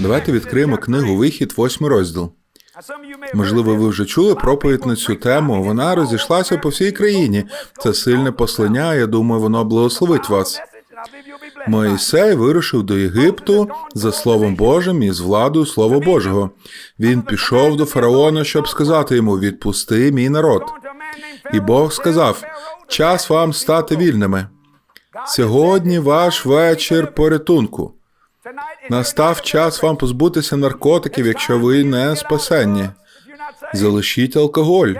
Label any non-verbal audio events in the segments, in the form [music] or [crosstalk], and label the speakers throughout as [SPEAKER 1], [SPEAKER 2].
[SPEAKER 1] Давайте відкриємо книгу Вихід, восьмий розділ. Можливо, ви вже чули проповідь на цю тему. Вона розійшлася по всій країні. Це сильне послання. Я думаю, воно благословить вас. Моїсей вирушив до Єгипту за словом Божим і з владою Слова Божого. Він пішов до фараона, щоб сказати йому: відпусти мій народ. І Бог сказав: час вам стати вільними. Сьогодні ваш вечір порятунку. Настав час вам позбутися наркотиків, якщо ви не спасенні. Залишіть алкоголь.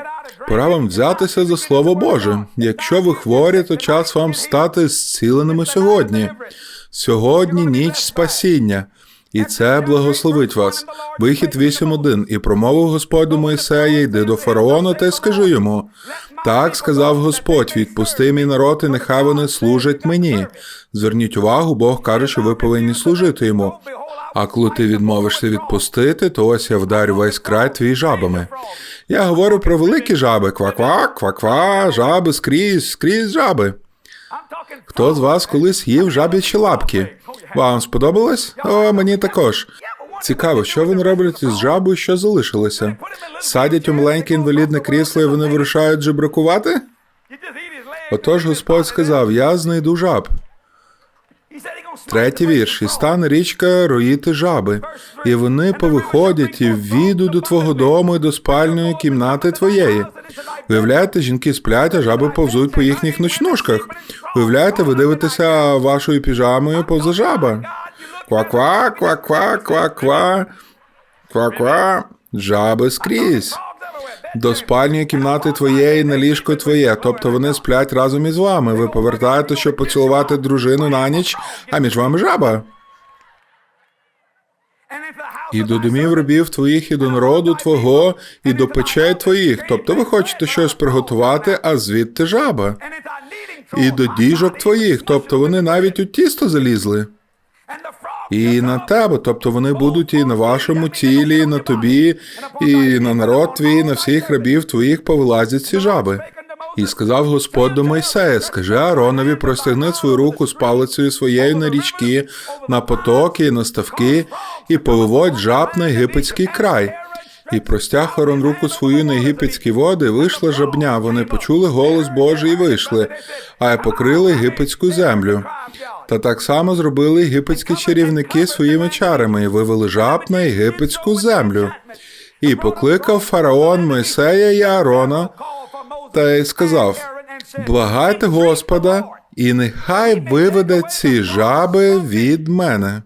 [SPEAKER 1] Пора вам взятися за слово Боже. Якщо ви хворі, то час вам стати зціленими сьогодні. Сьогодні ніч спасіння, і це благословить вас. Вихід 8.1. І промовив Господь до Моїсея, йди до фараона та й скажи йому. Так сказав Господь: відпусти мій народ, і нехай вони служать мені. Зверніть увагу, Бог каже, що ви повинні служити йому. А коли ти відмовишся відпустити, то ось я вдарю весь край твій жабами. Я говорю про великі жаби. Ква-ква, ква-ква, жаби скрізь, скрізь жаби. Хто з вас колись їв жаб'ячі лапки? Вам сподобалось? О, мені також. Цікаво, що вони роблять із жабою, що залишилося? Садять у маленьке інвалідне крісло і вони вирушають жебракувати? Отож Господь сказав: Я знайду жаб. Третій вірш. І стане річка роїти жаби, і вони повиходять і ввійдуть до твого дому і до спальної кімнати твоєї. Уявляєте, жінки сплять, а жаби повзуть по їхніх ночнушках. Уявляєте, ви дивитеся вашою піжамою повза жаба. Ква-ква, ква-ква, ква-ква, ква-ква, жаби скрізь. До спальні кімнати твоєї на ліжко твоє, тобто вони сплять разом із вами. Ви повертаєте, щоб поцілувати дружину на ніч, а між вами жаба. І до домів рабів твоїх, і до народу твого, і до печей твоїх. Тобто ви хочете щось приготувати, а звідти жаба. І до діжок твоїх, тобто вони навіть у тісто залізли. І на тебе, тобто вони будуть і на вашому тілі, і на тобі, і на народ твій, і на всіх рабів твоїх повилазять ці жаби. І сказав Господь до Мойсея: скажи Ааронові, простягни свою руку з палицею своєю на річки, на потоки, на ставки, і повиводь жаб на єгипетський край. І простяг Арон руку свою на єгипетські води, вийшла жабня. Вони почули голос Божий і вийшли, а й покрили єгипетську землю. Та так само зробили єгипетські чарівники своїми чарами і вивели жаб на єгипетську землю. І покликав фараон Мойсея і Аарона та й сказав: Благайте Господа, і нехай виведе ці жаби від мене.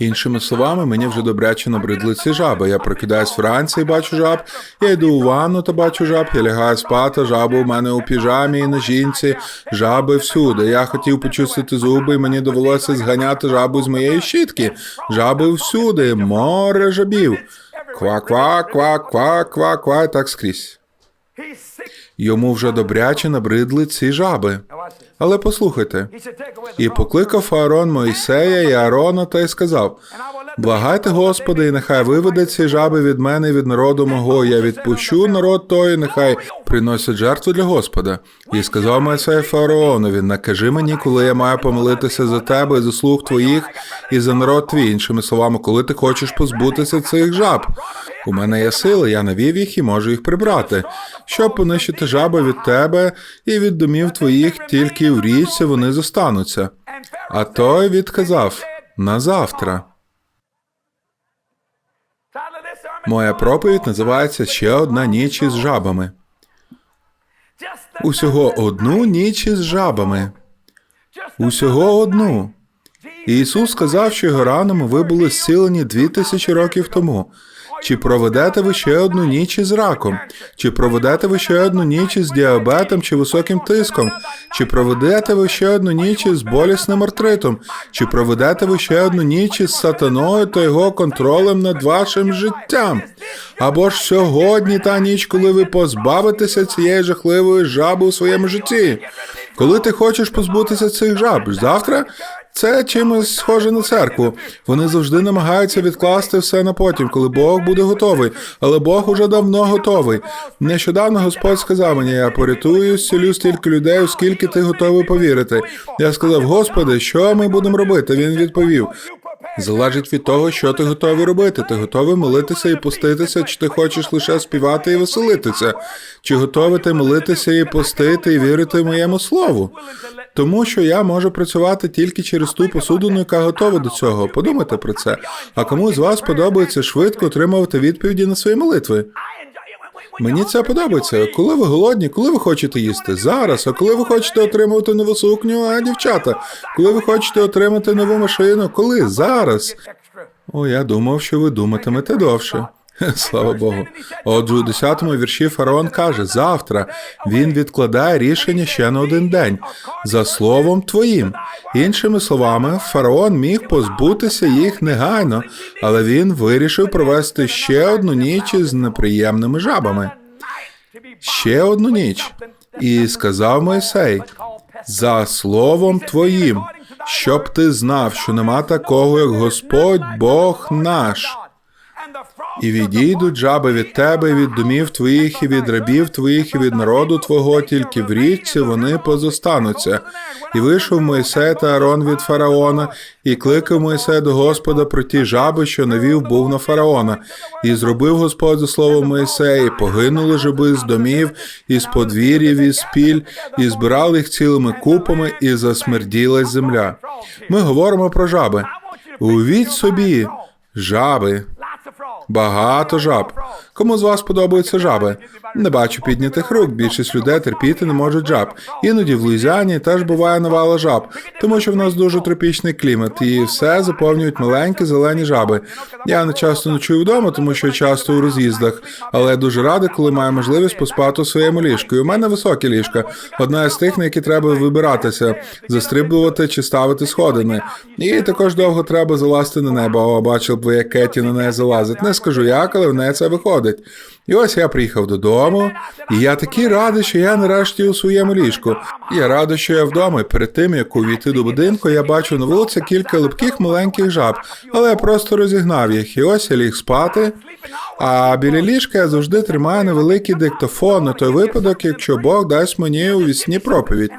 [SPEAKER 1] Іншими словами, мені вже добряче набридли ці жаби. Я прокидаюсь вранці і бачу жаб. Я йду у ванну та бачу жаб. Я лягаю спати, жаби у мене у піжамі і на жінці, жаби всюди. Я хотів почистити зуби, і мені довелося зганяти жабу з моєї щітки. Жаби всюди, море жабів. Ква-ква, ква-ква, ква-ква, так скрізь. Йому вже добряче набридли ці жаби. Але послухайте, і покликав Аарон Моїсея і Аарона та й сказав: Благайте Господи, і нехай виведе ці жаби від мене і від народу мого. Я відпущу народ той, нехай приносять жертву для Господа. І сказав Моїсей Фараонові: накажи мені, коли я маю помолитися за тебе і за слуг твоїх, і за народ твій. Іншими словами, коли ти хочеш позбутися цих жаб. У мене є сили, я навів їх і можу їх прибрати, щоб понищити жаби від тебе і від домів твоїх, тільки в річці вони зостануться. А той відказав на завтра. Моя проповідь називається Ще одна ніч із жабами. Усього одну ніч із жабами. Усього одну. Ісус сказав, що його ранами ви були зцілені дві тисячі років тому. Чи проведете ви ще одну ніч із раком? Чи проведете ви ще одну ніч із діабетом чи високим тиском? Чи проведете ви ще одну ніч із болісним артритом? Чи проведете ви ще одну ніч із сатаною та його контролем над вашим життям? Або ж сьогодні та ніч, коли ви позбавитеся цієї жахливої жаби у своєму житті? Коли ти хочеш позбутися цих жаб? Завтра? Це чимось схоже на церкву. Вони завжди намагаються відкласти все на потім, коли Бог буде готовий. Але Бог уже давно готовий. Нещодавно Господь сказав мені: я порятую, зцілю стільки людей, оскільки ти готовий повірити. Я сказав: Господи, що ми будемо робити? Він відповів: залежить від того, що ти готовий робити. Ти готовий молитися і поститися, чи ти хочеш лише співати і веселитися? Чи готовий ти молитися і постити і вірити моєму слову? Тому що я можу працювати тільки через ту посудину, яка готова до цього. Подумайте про це. А кому з вас подобається швидко отримувати відповіді на свої молитви? Мені це подобається. Коли ви голодні, коли ви хочете їсти? Зараз. А коли ви хочете отримувати нову сукню, а дівчата? Коли ви хочете отримати нову машину? Коли? Зараз. О, я думав, що ви думатимете довше. [laughs] Слава Богу. Отже, у 10-му вірші фараон каже: завтра він відкладає рішення ще на один день за словом твоїм. Іншими словами, фараон міг позбутися їх негайно, але він вирішив провести ще одну ніч із неприємними жабами. Ще одну ніч. І сказав Мойсей: за словом твоїм, щоб ти знав, що нема такого, як Господь Бог наш. І відійдуть жаби від тебе, від домів твоїх, і від рабів твоїх, і від народу твого, тільки в річці вони позостануться. І вийшов Мойсей та Арон від фараона, і кликав Мойсей до Господа про ті жаби, що навів був на фараона. І зробив Господь за словом Мойсея, і погинули жаби з домів, і з подвір'їв, і з піль, і збирали їх цілими купами, і засмерділась земля. Ми говоримо про жаби. Увіть собі, жаби. Багато жаб. Кому з вас подобаються жаби? Не бачу піднятих рук. Більшість людей терпіти не можуть жаб. Іноді в Луїзіані теж буває навала жаб, тому що в нас дуже тропічний клімат, і все заповнюють маленькі зелені жаби. Я не часто ночую вдома, тому що часто у роз'їздах, але я дуже радий, коли маю можливість поспати у своєму ліжку. І у мене високі ліжка. Одна з тих, на які треба вибиратися, застрибувати чи ставити сходини. І також довго треба залазити на небо. О, бачив б, як Кеті на неї залазить. Не скажу як, але в неї це виходить. І ось я приїхав додому, і я такий радий, що я нарешті у своєму ліжку. Я радий, що я вдома. І перед тим як увійти до будинку, я бачу на вулиці кілька липких маленьких жаб, але я просто розігнав їх. І ось я ліг спати. А біля ліжка я завжди тримаю невеликий диктофон на той випадок, якщо Бог дасть мені у вісні проповідь.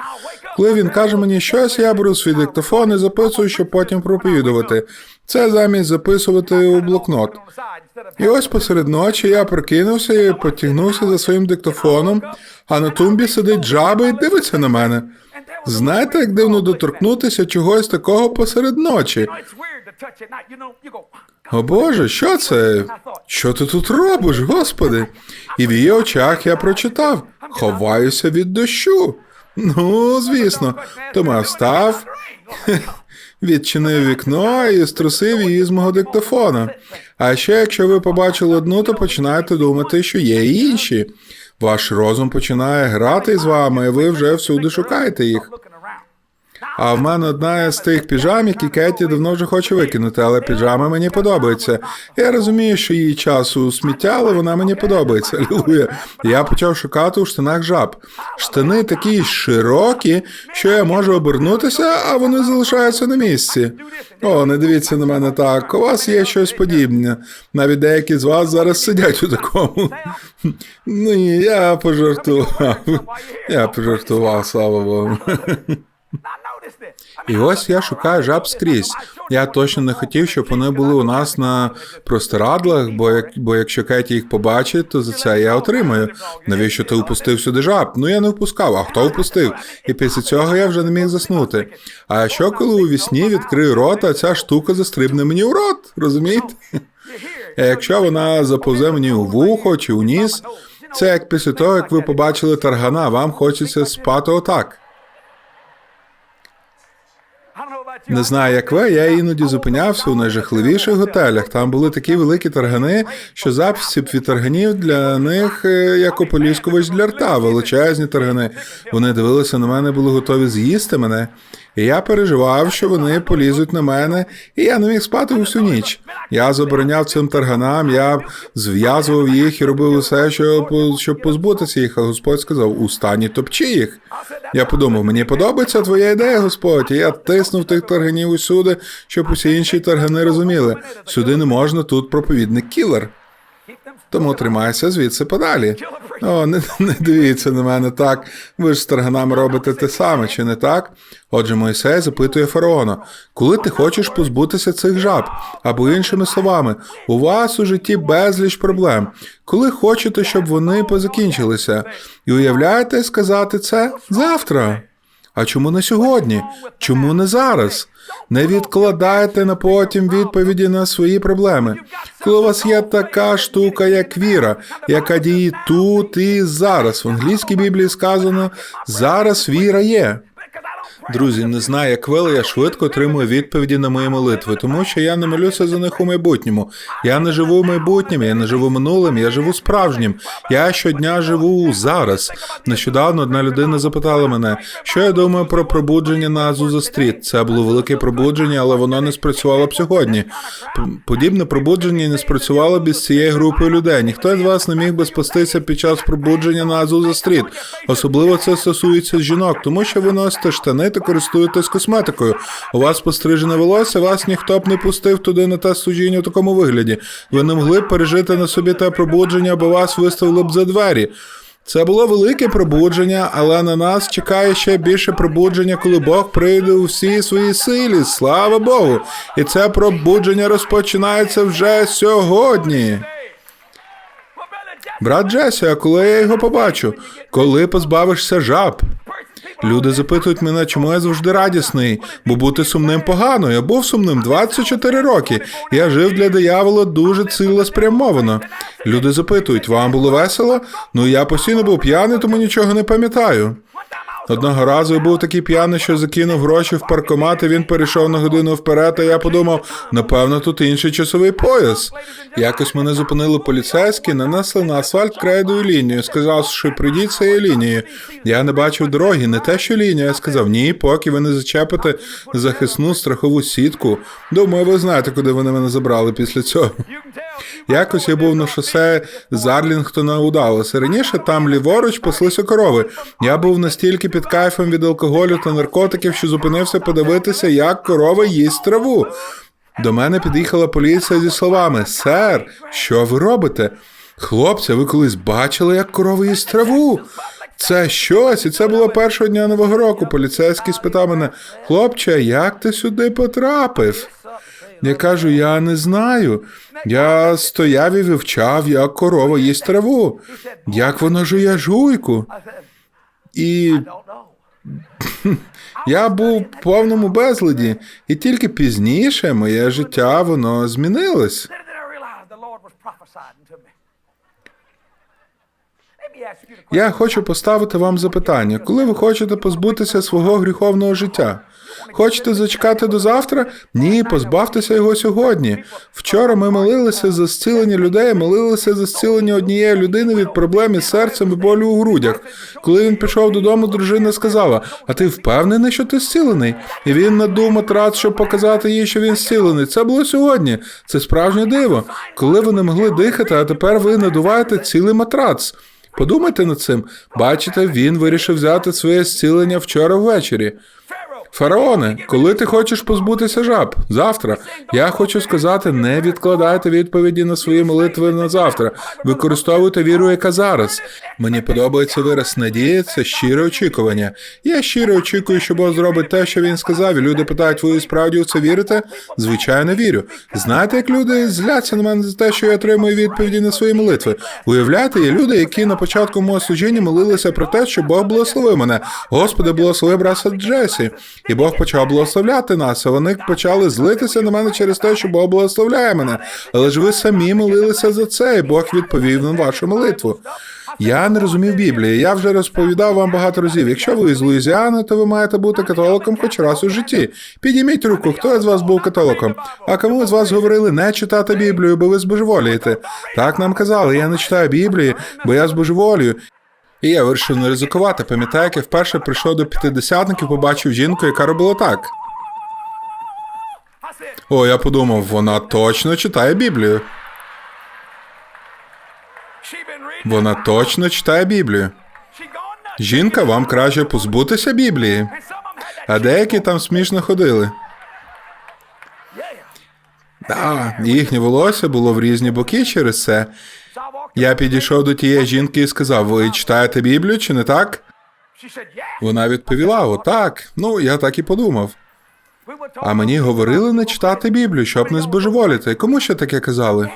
[SPEAKER 1] Коли він каже мені щось, я беру свій диктофон і записую, щоб потім проповідувати. Це замість записувати у блокнот. І ось посеред ночі я прокинувся і потягнувся за своїм диктофоном, а на тумбі сидить жаба і дивиться на мене. Знаєте, як дивно доторкнутися чогось такого посеред ночі? О Боже, що це? Що ти тут робиш, Господи? І в її очах я прочитав: ховаюся від дощу. Ну, звісно, тому я встав, відчинив вікно і струсив її з мого диктофона. А ще, якщо ви побачили одну, то починаєте думати, що є і інші. Ваш розум починає грати з вами, і ви вже всюди шукаєте їх. А в мене одна з тих піжам, які Кеті давно вже хоче викинути, але піжама мені подобається. Я розумію, що її часу сміття, але вона мені подобається. [laughs] Алілуя. Я почав шукати у штанах жаб. Штани такі широкі, що я можу обернутися, а вони залишаються на місці. О, не дивіться на мене так. У вас є щось подібне. Навіть деякі з вас зараз сидять у такому. [laughs] Ну я пожартував. Я пожартував, слава Богу. [laughs] І ось я шукаю жаб скрізь. Я точно не хотів, щоб вони були у нас на простирадлах, бо як бо якщо Кеті їх побачить, то за це я отримаю. Навіщо ти впустив сюди жаб? Ну я не впускав, а хто впустив? І після цього я вже не міг заснути. А що коли у вісні відкрию рот, ця штука застрибне мені у рот? Розумієте? А якщо вона заповзе мені у вухо чи у ніс, це як після того, як ви побачили таргана, вам хочеться спати отак. Не знаю, як ви, я іноді зупинявся у найжахливіших готелях. Там були такі великі таргани, що записів від тарганів для них е, як ополіскувач для рта, величезні таргани. Вони дивилися на мене, були готові з'їсти мене. Я переживав, що вони полізуть на мене, і я не міг спати усю ніч. Я забороняв цим тарганам, я зв'язував їх і робив усе, щоб, щоб позбутися їх. А Господь сказав: у стані топчи їх. Я подумав, мені подобається твоя ідея, Господь. І я тиснув тих тарганів усюди, щоб усі інші таргани розуміли. Сюди не можна, тут проповідник кілер. Тому тримайся звідси подалі. О, не, не дивіться на мене так. Ви ж з тарганами робите те саме, чи не так? Отже, Мойсей запитує фараона, коли ти хочеш позбутися цих жаб, або іншими словами, у вас у житті безліч проблем. Коли хочете, щоб вони позакінчилися, і уявляєте сказати це завтра. А чому не сьогодні? Чому не зараз? Не відкладайте на потім відповіді на свої проблеми. Коли у вас є така штука, як віра, яка діє тут і зараз. В англійській біблії сказано зараз віра є. Друзі, не знаю, як але я швидко отримую відповіді на мої молитви, тому що я не молюся за них у майбутньому. Я не живу в майбутньому, я не живу минулим, я живу справжнім. Я щодня живу зараз. Нещодавно одна людина запитала мене, що я думаю про пробудження на Азуза Стріт. Це було велике пробудження, але воно не спрацювало б сьогодні. Подібне пробудження не спрацювало б із цією групою людей. Ніхто з вас не міг би спастися під час пробудження на Азуза Стріт. Особливо це стосується жінок, тому що ви носите штани та користуєтесь косметикою. У вас пострижене волосся, вас ніхто б не пустив туди на те служіння в такому вигляді. Ви не могли б пережити на собі те пробудження, бо вас виставили б за двері. Це було велике пробудження, але на нас чекає ще більше пробудження, коли Бог прийде у всій своїй силі. Слава Богу! І це пробудження розпочинається вже сьогодні. Брат Джесі, а коли я його побачу? Коли позбавишся жаб? Люди запитують мене, чому я завжди радісний, бо бути сумним погано. Я був сумним 24 роки. Я жив для диявола дуже цілеспрямовано. Люди запитують, вам було весело? Ну я постійно був п'яний, тому нічого не пам'ятаю. Одного разу я був такий п'яний, що закинув гроші в паркомат, і він перейшов на годину вперед, а я подумав, напевно, тут інший часовий пояс. Якось мене зупинили поліцейські, нанесли на асфальт крейдою лінію, сказав, що прийдіть цією лінією. Я не бачив дороги, не те, що лінія. Я сказав, ні, поки ви не зачепите захисну страхову сітку. Думаю, ви знаєте, куди вони мене забрали після цього. Якось я був на шосе з Арлінгтона у Даллас. Раніше там ліворуч паслися корови. Я був настільки під кайфом від алкоголю та наркотиків, що зупинився подивитися, як корова їсть траву. До мене під'їхала поліція зі словами: Сер, що ви робите? Хлопці, ви колись бачили, як корова їсть траву? Це щось, і це було першого дня нового року. Поліцейський спитав мене: хлопче, як ти сюди потрапив? Я кажу, я не знаю. Я стояв і вивчав, як корова їсть траву, як вона жує жуйку. І [laughs] я був в повному безладі, і тільки пізніше моє життя воно змінилось. Я хочу поставити вам запитання, коли ви хочете позбутися свого гріховного життя? Хочете зачекати до завтра? Ні, позбавтеся його сьогодні. Вчора ми молилися за зцілення людей, молилися за зцілення однієї людини від проблем із серцем і болю у грудях. Коли він пішов додому, дружина сказала: А ти впевнений, що ти зцілений? І він надув матрац, щоб показати їй, що він зцілений. Це було сьогодні. Це справжнє диво. Коли ви не могли дихати, а тепер ви надуваєте цілий матрац. Подумайте над цим. Бачите, він вирішив взяти своє зцілення вчора ввечері. Фараоне, коли ти хочеш позбутися жаб? Завтра. Я хочу сказати, не відкладайте відповіді на свої молитви на завтра. Використовуйте віру, яка зараз. Мені подобається вираз надії, це щире очікування. Я щиро очікую, що Бог зробить те, що він сказав. І люди питають, ви справді в це вірите? Звичайно, вірю. Знаєте, як люди зляться на мене за те, що я отримую відповіді на свої молитви? Уявляєте, є люди, які на початку мого служіння молилися про те, що Бог благословив мене. Господи, благослови брата Джесі. І Бог почав благословляти нас, а вони почали злитися на мене через те, що Бог благословляє мене. Але ж ви самі молилися за це, і Бог відповів на вашу молитву. Я не розумів Біблії. Я вже розповідав вам багато разів. Якщо ви з Луїзіани, то ви маєте бути католиком хоч раз у житті. Підійміть руку, хто з вас був католиком. А кому з вас говорили не читати Біблію, бо ви збожеволієте? Так нам казали, я не читаю Біблії, бо я збожеволію. І я вирішив не ризикувати. Пам'ятаю, як я вперше прийшов до п'ятидесятників, побачив жінку, яка робила так. О, я подумав, вона точно читає Біблію. Вона точно читає Біблію. Жінка, вам краще позбутися Біблії. А деякі там смішно ходили. Да, їхнє волосся було в різні боки через це. Я підійшов до тієї жінки і сказав: Ви читаєте Біблію чи не так? Вона відповіла: Отак. Ну, я так і подумав. А мені говорили не читати Біблію, щоб не збожеволіти. Кому ще таке казали?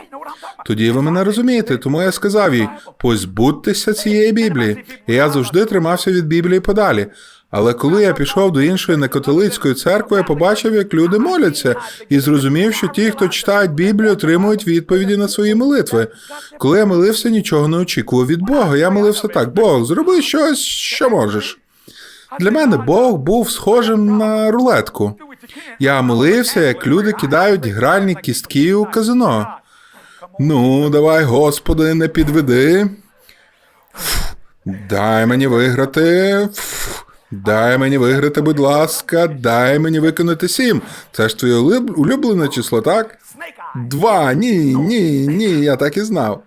[SPEAKER 1] Тоді ви мене розумієте, тому я сказав їй: позбудьтеся цієї Біблії. І я завжди тримався від Біблії подалі. Але коли я пішов до іншої некатолицької церкви, я побачив, як люди моляться, і зрозумів, що ті, хто читають Біблію, отримують відповіді на свої молитви. Коли я молився, нічого не очікував від Бога. Я молився так: Бог, зроби щось, що можеш. Для мене Бог був схожим на рулетку. Я молився, як люди кидають гральні кістки у казино. Ну, давай, Господи, не підведи. Дай мені виграти. Фу, Дай мені виграти, будь ласка, дай мені виконати сім. Це ж твоє улюблене число, так? Два. Ні, ні, ні, я так і знав.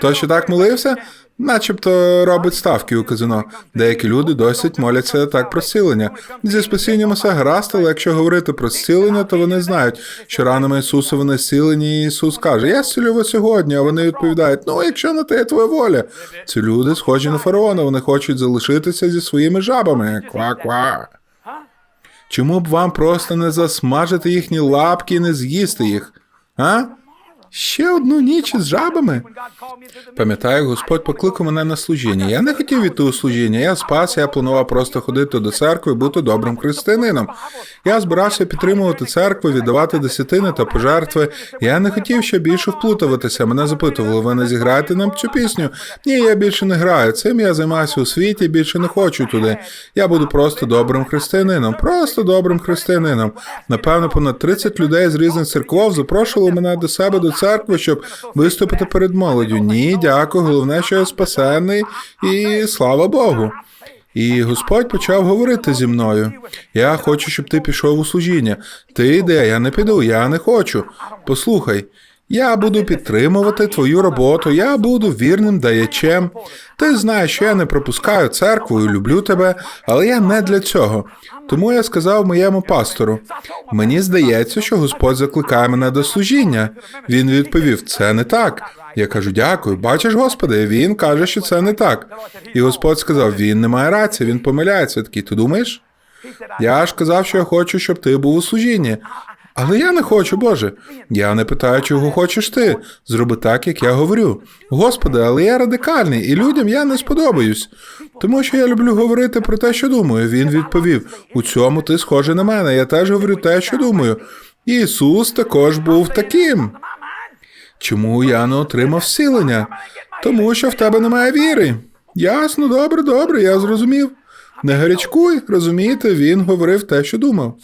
[SPEAKER 1] То, що так молився, начебто робить ставки у казино. Деякі люди досить моляться так про зцілення. Зі спасінням усе гаразд, але якщо говорити про зцілення, то вони знають, що ранами Ісуса вони зцілені, і Ісус каже: Я зцілю вас сьогодні, а вони відповідають: Ну, якщо на те твоя воля. Ці люди схожі на фараона, вони хочуть залишитися зі своїми жабами. Ква-ква. Чому б вам просто не засмажити їхні лапки і не з'їсти їх? А? Ще одну ніч із жабами? Пам'ятаю, Господь покликав мене на служіння. Я не хотів іти у служіння. Я спас, я планував просто ходити до церкви бути добрим християнином. Я збирався підтримувати церкву, віддавати десятини та пожертви. Я не хотів ще більше вплутуватися. Мене запитували, ви не зіграєте нам цю пісню? Ні, я більше не граю. Цим я займаюся у світі, більше не хочу туди. Я буду просто добрим християнином, просто добрим християнином. Напевно, понад 30 людей з різних церков запрошували мене до себе до церкви, щоб виступити перед молоддю. Ні, дякую. Головне, що я спасений, і слава Богу. І Господь почав говорити зі мною. Я хочу, щоб ти пішов у служіння. Ти йди, я не піду, я не хочу. Послухай, я буду підтримувати твою роботу, я буду вірним даячем. Ти знаєш, що я не пропускаю церкву і люблю тебе, але я не для цього. Тому я сказав моєму пастору: мені здається, що Господь закликає мене до служіння. Він відповів: це не так. Я кажу, дякую. Бачиш, Господи, він каже, що це не так. І Господь сказав: він не має рації, він помиляється. Такий, ти думаєш? Я ж казав, що я хочу, щоб ти був у служінні. Але я не хочу, Боже. Я не питаю, чого хочеш ти. Зроби так, як я говорю. Господи, але я радикальний, і людям я не сподобаюсь. Тому що я люблю говорити про те, що думаю. Він відповів: у цьому ти схожий на мене. Я теж говорю те, що думаю. Ісус також був таким. Чому я не отримав зцілення? Тому що в тебе немає віри. Ясно, добре, добре, я зрозумів. Не гарячкуй, розумієте, він говорив те, що думав.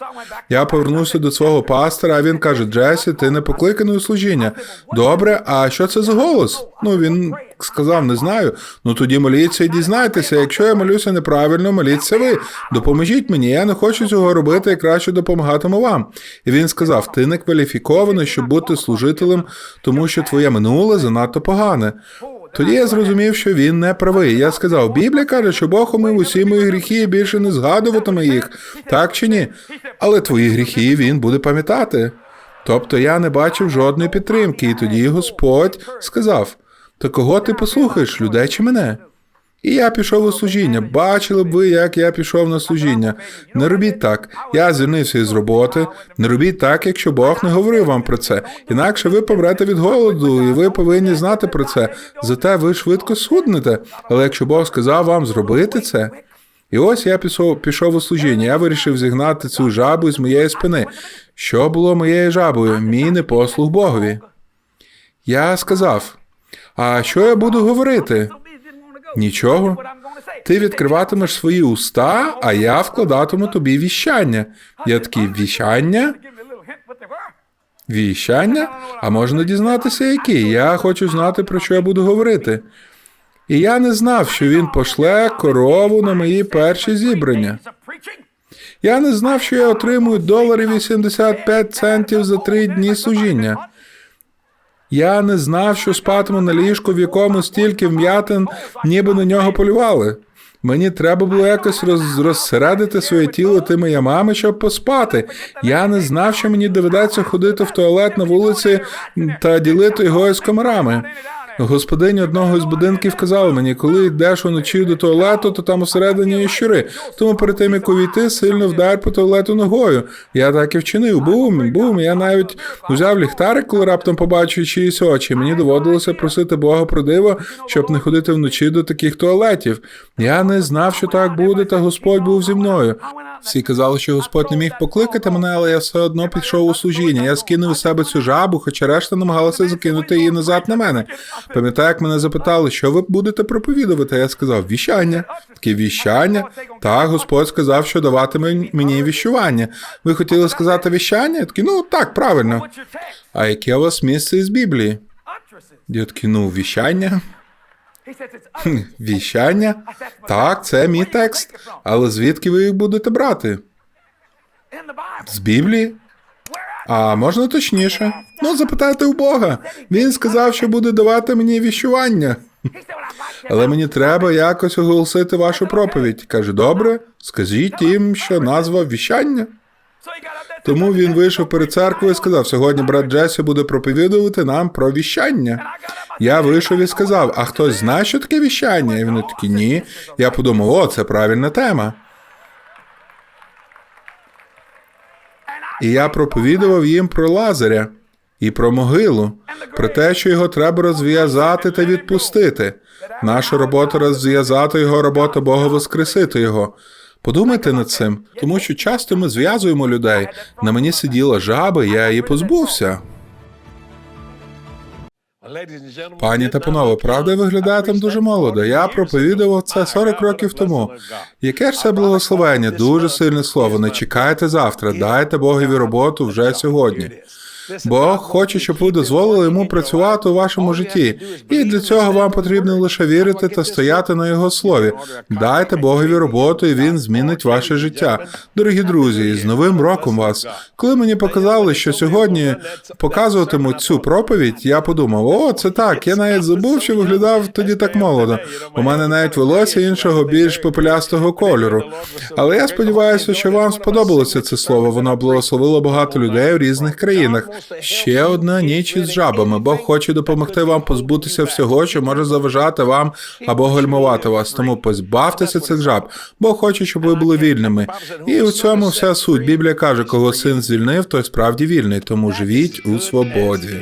[SPEAKER 1] Я повернувся до свого пастора, а він каже: Джесі, ти не покликаний у служіння. Добре, а що це за голос? Ну він сказав, не знаю. Ну тоді моліться і дізнайтеся. Якщо я молюся неправильно, моліться ви. Допоможіть мені, я не хочу цього робити, я краще допомагатиму вам. І він сказав: Ти не кваліфікований, щоб бути служителем, тому що твоє минуле занадто погане. Тоді я зрозумів, що він не правий. Я сказав, Біблія каже, що Бог умив усі мої гріхи і більше не згадуватиме їх. Так чи ні? Але твої гріхи він буде пам'ятати. Тобто я не бачив жодної підтримки, і тоді Господь сказав: То кого ти послухаєш, людей чи мене? І я пішов у служіння. Бачили б ви, як я пішов на служіння. Не робіть так. Я звільнився із роботи. Не робіть так, якщо Бог не говорив вам про це. Інакше ви помрете від голоду, і ви повинні знати про це. Зате ви швидко схуднете. Але якщо Бог сказав вам зробити це. І ось я пішов, пішов у служіння. Я вирішив зігнати цю жабу з моєї спини. Що було моєю жабою? Мій непослух Богові. Я сказав: А що я буду говорити? Нічого. Ти відкриватимеш свої уста, а я вкладатиму тобі віщання. Я такий віщання? Віщання? А можна дізнатися, які? Я хочу знати, про що я буду говорити. І я не знав, що він пошле корову на мої перші зібрання. Я не знав, що я отримую доларів 85 центів за три дні служіння. Я не знав, що спатиму на ліжку, в якому стільки вм'ятин, ніби на нього полювали. Мені треба було якось роз, розсередити своє тіло тими ямами, щоб поспати. Я не знав, що мені доведеться ходити в туалет на вулиці та ділити його із комарами. Господиня одного з будинків казала мені, коли йдеш уночі до туалету, то там усередині є щури. Тому перед тим як увійти, сильно вдар по туалету ногою. Я так і вчинив. Бум, бум. Я навіть взяв ліхтарик, коли раптом побачив чиїсь очі. Мені доводилося просити Бога про диво, щоб не ходити вночі до таких туалетів. Я не знав, що так буде, та Господь був зі мною. Всі казали, що Господь не міг покликати мене, але я все одно пішов у служіння. Я скинув із себе цю жабу, хоча решта намагалася закинути її назад на мене. Пам'ятаю, як мене запитали, що ви будете проповідувати? Я сказав, віщання. Таке віщання. Так, Господь сказав, що даватиме мені віщування. Ви хотіли сказати віщання? Я ну так, правильно. А яке у вас місце із Біблії? Я такий, ну, віщання. Віщання? Так, це мій текст. Але звідки ви їх будете брати? З Біблії? А можна точніше? Ну, запитайте у Бога. Він сказав, що буде давати мені віщування. Але мені треба якось оголосити вашу проповідь. Каже, добре, скажіть їм, що назва віщання. Тому він вийшов перед церквою і сказав: сьогодні брат Джесі буде проповідувати нам про віщання. Я вийшов і сказав: а хтось знає, що таке віщання? І вони такі ні. Я подумав, о, це правильна тема. І я проповідував їм про Лазаря і про могилу, про те, що його треба розв'язати та відпустити. Наша робота розв'язати його, робота Бога воскресити його. Подумайте над цим, тому що часто ми зв'язуємо людей. На мені сиділа жаба, я її позбувся. Пані та панове, правда виглядає там дуже молодо. Я проповідував це 40 років тому. Яке ж це благословення? Дуже сильне слово. Не чекайте завтра, дайте Богові роботу вже сьогодні. Бог хоче, щоб ви дозволили йому працювати у вашому житті, і для цього вам потрібно лише вірити та стояти на його слові. Дайте Богові роботу, і він змінить ваше життя. Дорогі друзі, з новим роком вас. Коли мені показали, що сьогодні показуватимуть цю проповідь, я подумав: о, це так. Я навіть забув, що виглядав тоді так молодо. У мене навіть волосся іншого, більш попелястого кольору. Але я сподіваюся, що вам сподобалося це слово. Воно благословило багато людей у різних країнах. Ще одна ніч із жабами. Бог хоче допомогти вам позбутися всього, що може заважати вам або гальмувати вас. Тому позбавтеся цих жаб. Бог хоче, щоб ви були вільними. І у цьому вся суть. Біблія каже, кого син звільнив, той справді вільний. Тому живіть у свободі.